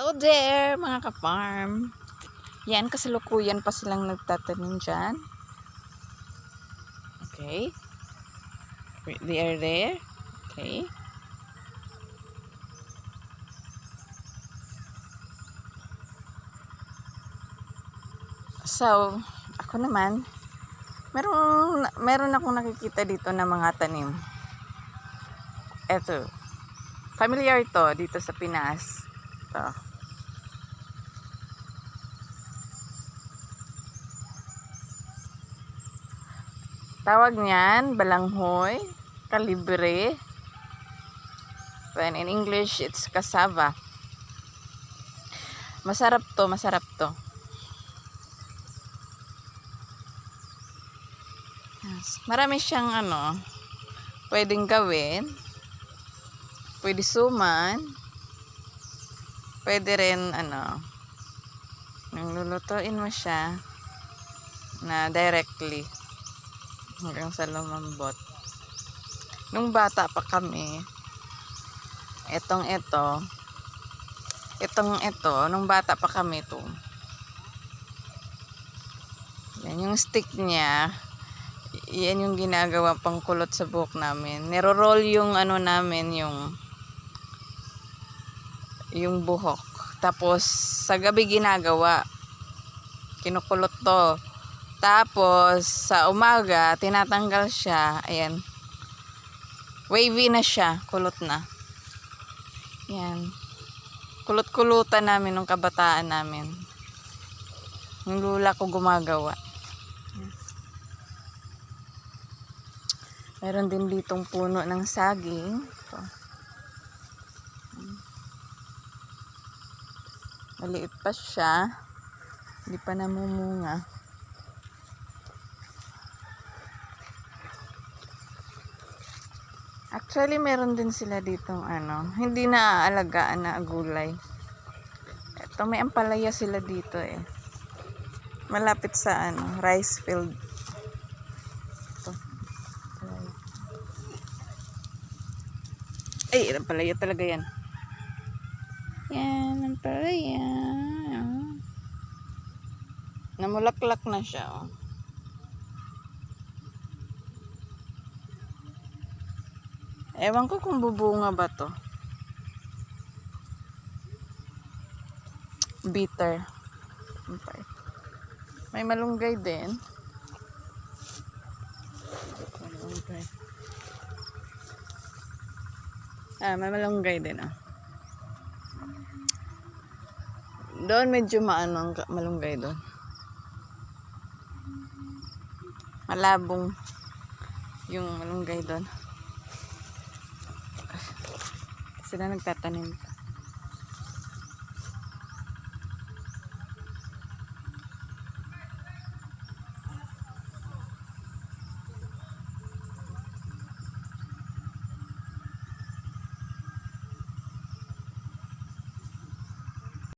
Hello there, mga ka-farm. Yan, kasalukuyan pa silang nagtatanim dyan. Okay. They are there. Okay. So, ako naman, meron, meron akong nakikita dito na mga tanim. Eto. Familiar to dito sa Pinas. Ito. Tawag niyan, balanghoy, kalibre. When in English, it's cassava. Masarap to, masarap to. Yes. Marami siyang ano, pwedeng gawin. Pwede suman. Pwede rin ano, nang lulutuin mo siya na directly hanggang sa lumambot. Nung bata pa kami, etong eto, itong ito, nung bata pa kami to, yan yung stick niya, yan yung ginagawa pang kulot sa buhok namin. Nero-roll yung ano namin, yung yung buhok. Tapos, sa gabi ginagawa. Kinukulot to. Tapos, sa umaga, tinatanggal siya. Ayan. Wavy na siya. Kulot na. Ayan. Kulot-kulutan namin nung kabataan namin. Yung lula ko gumagawa. Meron din ditong puno ng saging. Ito. Maliit pa siya. Hindi pa namumunga. Actually, meron din sila ditong ano, hindi na aalagaan na gulay. Ito, may ampalaya sila dito eh. Malapit sa ano, rice field. Ito. Ay, ampalaya talaga yan. Yan, ampalaya. Namulaklak na siya, oh. Ewan ko kung bubunga ba to. Bitter. Okay. May malunggay din. Malunggay. Ah, may malunggay din ah. Doon medyo maano ang malunggay doon. Malabong yung malunggay doon. Sila nagtatanim.